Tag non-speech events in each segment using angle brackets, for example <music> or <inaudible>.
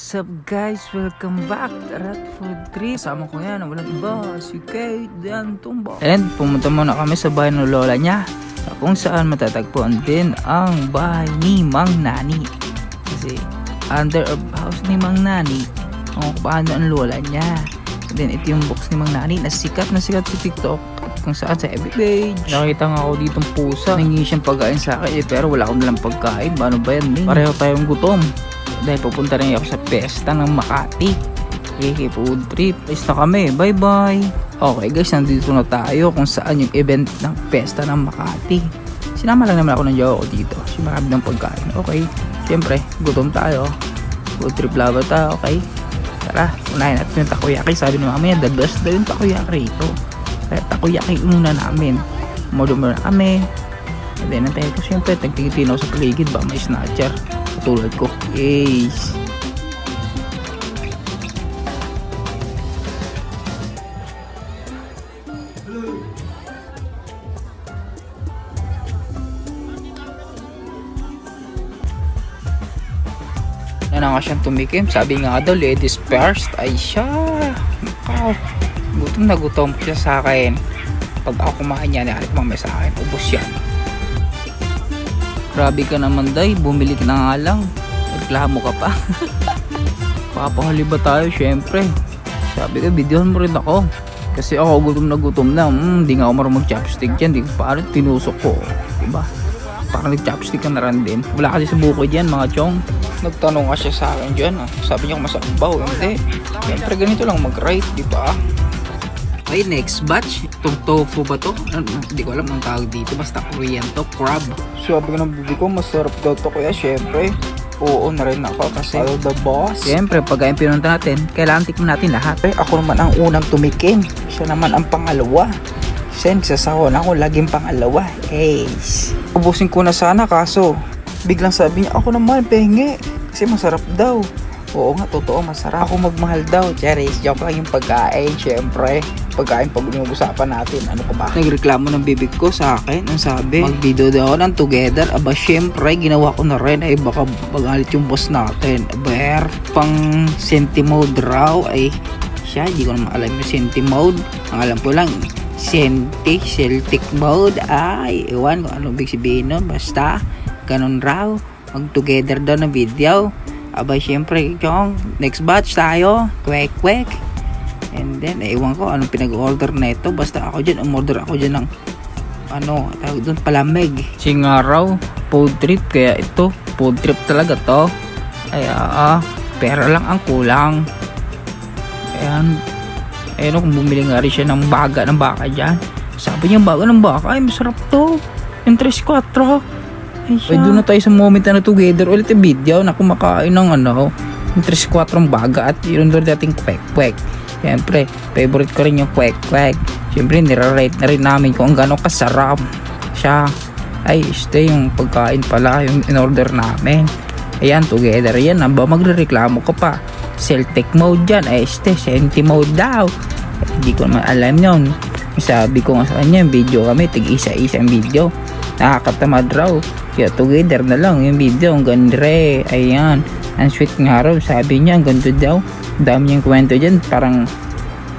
What's up guys? Welcome back to Rat Food Trip. Kasama ko yan, ang walang iba, si Kate Dan Tumba. And pumunta muna kami sa bahay ng lola niya. Kung saan matatagpuan din ang bahay ni Mang Nani. Kasi under of house ni Mang Nani, kung paano ang lola niya. And then ito yung box ni Mang Nani na sikat na sikat sa TikTok kung saan sa FB page. Nakita nga ako ditong pusa. Nangingi siyang pagkain sa akin eh, pero wala akong dalang pagkain. Paano ba yan? Ming? Pareho tayong gutom dahil pupunta rin ako sa pesta ng Makati. Okay, food trip. Alis na kami. Bye-bye. Okay guys, nandito na tayo kung saan yung event ng pesta ng Makati. Sinama lang naman ako ng jowa ko dito. Kasi marami ng pagkain. Okay. Siyempre, gutom tayo. Food trip lover tayo, okay? Tara, unahin natin yung takoyaki. Sabi ni mamaya, the best daw yung takoyaki rito. Kaya takoyaki muna namin. Umorder muna kami. And then, nantay ko siyempre, tagtigitin ako sa paligid ba may snatcher. Katulad ko. Yes. na nga siyang tumikim. Sabi nga daw, ladies first. Ay siya. Makaw. Gutom na gutom siya sa akin. Pag ako kumain yan, alit mamaya sa akin. Ubus yan. Grabe ka naman, day. Bumili ka na nga lang. Reklamo ka pa. <laughs> Papahali ba tayo? Syempre. Sabi ko, videohan mo rin ako. Kasi ako gutom na gutom na. Hmm, di nga ako marunong mag-chopstick dyan. Di ko paano tinusok ko. Diba? Parang nag-chopstick ka na rin din. Wala kasi sa buko dyan, mga chong. Nagtanong siya sa akin dyan. Ah. Sabi niya kung masabaw. Hindi. Siyempre ganito lang mag-right, di ba? Okay, next batch. Itong tofu ba to? Ano, Hindi ko alam ang tawag dito. Basta Korean to. Crab. Sabi ko ng bibi ko, masarap daw to. Kaya syempre, oo na rin ako kasi follow the boss. Siyempre, pag yung pinunta natin, kailangan tikman natin lahat. Eh, ako naman ang unang tumikim. Siya naman ang pangalawa. Sen, sasahon ako laging pangalawa. Ace. Ubusin ko na sana kaso biglang sabi niya, ako naman, penge. Kasi masarap daw. Oo nga, totoo, masarap. Ako magmahal daw, Cheris. Joke lang yung pagkain, syempre. Pagkain pag usapan natin, ano ka ba? Nagreklamo ng bibig ko sa akin. Ang sabi, mag-video daw ng together. Aba, syempre, ginawa ko na rin. Ay, baka magalit yung boss natin. Aber, pang senti mode raw. Ay, siya, hindi ko naman alam yung senti mode. Ang alam ko lang, senti, Celtic mode. Ay, ewan ko ano big sabihin nun. Basta, ganun raw. Mag-together daw ng video. Abay, syempre, chong, next batch tayo. Kwek, kwek. And then, ewan ko anong pinag-order na ito. Basta ako dyan, umorder ako dyan ng ano, tawag doon, palamig. Singaraw, food trip. Kaya ito, food trip talaga to. Ay, ah, pera lang ang kulang. Ayan, ayun o, kung bumili nga rin siya ng baga ng baka dyan. Sabi niya, baga ng baka, ay masarap to. Yung 3-4. Ay, siya. Ay, doon na tayo sa moment na together ulit yung video na kumakain ng ano, yung 3-4 baga at yun doon dating kwek-kwek. Siyempre, favorite ko rin yung kwek-kwek. Siyempre, nire-rate na rin namin kung gano'ng kasarap siya. Ay, este yung pagkain pala, yung in-order namin. Ayan, together yan. Aba, magre-reklamo ka pa. Celtic mode dyan. Ay, este, senti mode daw. Hindi ko naman alam yun. Sabi ko nga sa kanya, video kami, tig-isa-isa yung video. Nakakatamad raw. Kaya together na lang yung video. Ang gandre. Ayan. Ang sweet nga raw. Sabi niya, ang ganda daw. Ang dami niyang kwento dyan. Parang,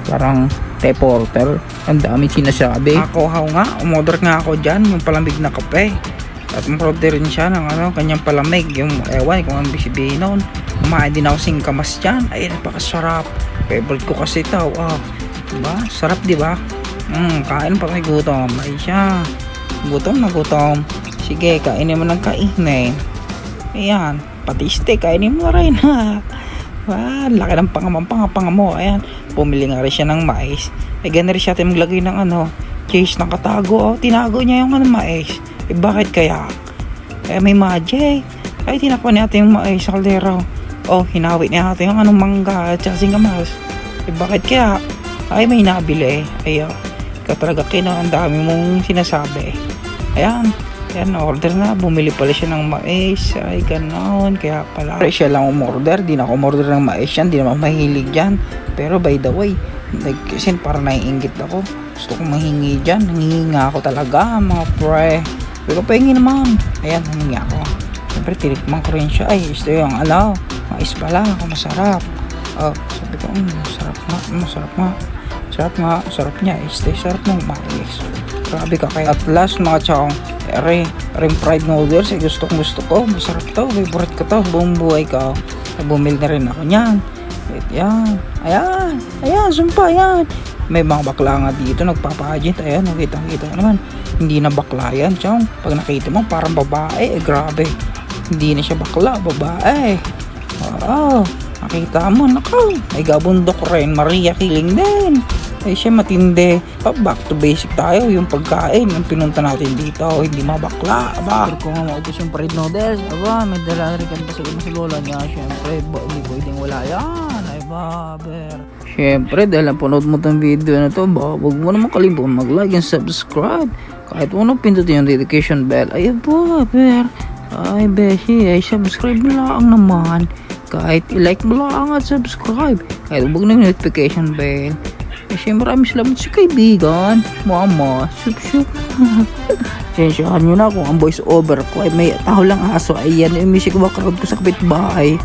parang reporter. Ang dami sinasabi. Ako how nga, umorder nga ako dyan. Yung palamig na kape. At umorder rin siya ng ano, kanyang palamig. Yung ewan kung anong bisibihin noon. Kumain din ako singkamas dyan. Ay, napakasarap. Favorite ko kasi ito. Wow. Diba? Sarap, diba? Hmm, kain pa may gutom. Ay siya. Gutom na gutom. Sige, kainin mo ng kainin. Ayan. Pati steak, kainin mo rin ha. <laughs> Ah, laki ng pangamang-pangapanga mo. Ayan. Pumili nga rin siya ng mais. Ay, ganun rin siya tayo maglagay ng ano, cheese na katago. Oh, tinago niya yung ano, mais. Eh, bakit kaya? Eh, may magic. Ay, tinakpan natin yung mais sa kaldero. Oh, hinawit niya natin yung anong mangga at saka singkamas. Eh, bakit kaya? Ay, may nabili. Ay, oh. Ikaw talaga kino, ang dami mong sinasabi. Ayan. Ayan, order na. Bumili pala siya ng mais. Ay, ganon. Kaya pala. Siya lang umorder. Di na ako umorder ng mais yan. Di naman mahilig yan. Pero by the way, like, kasi parang naiingit ako. Gusto ko mahingi dyan. Nangihinga ako talaga, mga pre. Pero pahingi naman. Ayan, nangingi ako. syempre tinikman ko rin siya. Ay, ito yung ano, mais pala, kung masarap. Oh, sabi ko, mm, masarap nga, masarap nga. Sarap nga, sarap niya. Este, sarap ng mais. Grabe ka kaya. At last, mga chong, ere, ring fried noodles, eh, gusto kong gusto ko. Masarap to, favorite ko to, buong buhay ko. Eh, bumili na rin ako niyan. Wait, yan. Ayan, ayan, sumpa, ayan. May mga bakla nga dito, nagpapagent. Ayan, nakita kita naman. Hindi na bakla yan, chong. Pag nakita mo, parang babae, eh, grabe. Hindi na siya bakla, babae. Oo, nakita mo, nakaw. May gabundok rin, Maria Kiling din. Ay siya matindi. Pa, back to basic tayo. Yung pagkain, yung pinunta natin dito. Hindi mabakla. Aba. Kung nga maubos yung fried noodles, aba, may dala rin kan pa sa sa lola niya. Siyempre, ba, hindi pwedeng wala yan. Ay, baber. Siyempre, dahil napanood mo tong video na to, baka huwag mo naman kalimutan mag-like and subscribe. Kahit mo nang pindutin yung notification bell. Ay, baber. Ay, beshi, ay subscribe lang naman. Kahit i-like mo lang at subscribe. Kahit huwag na notification bell. Kasi maraming salamat sa kaibigan. Mama, sup sup. <laughs> Sensyahan nyo na kung ang voice over ko ay may tao lang aso. Ayan yung music background ko sa kapitbahay.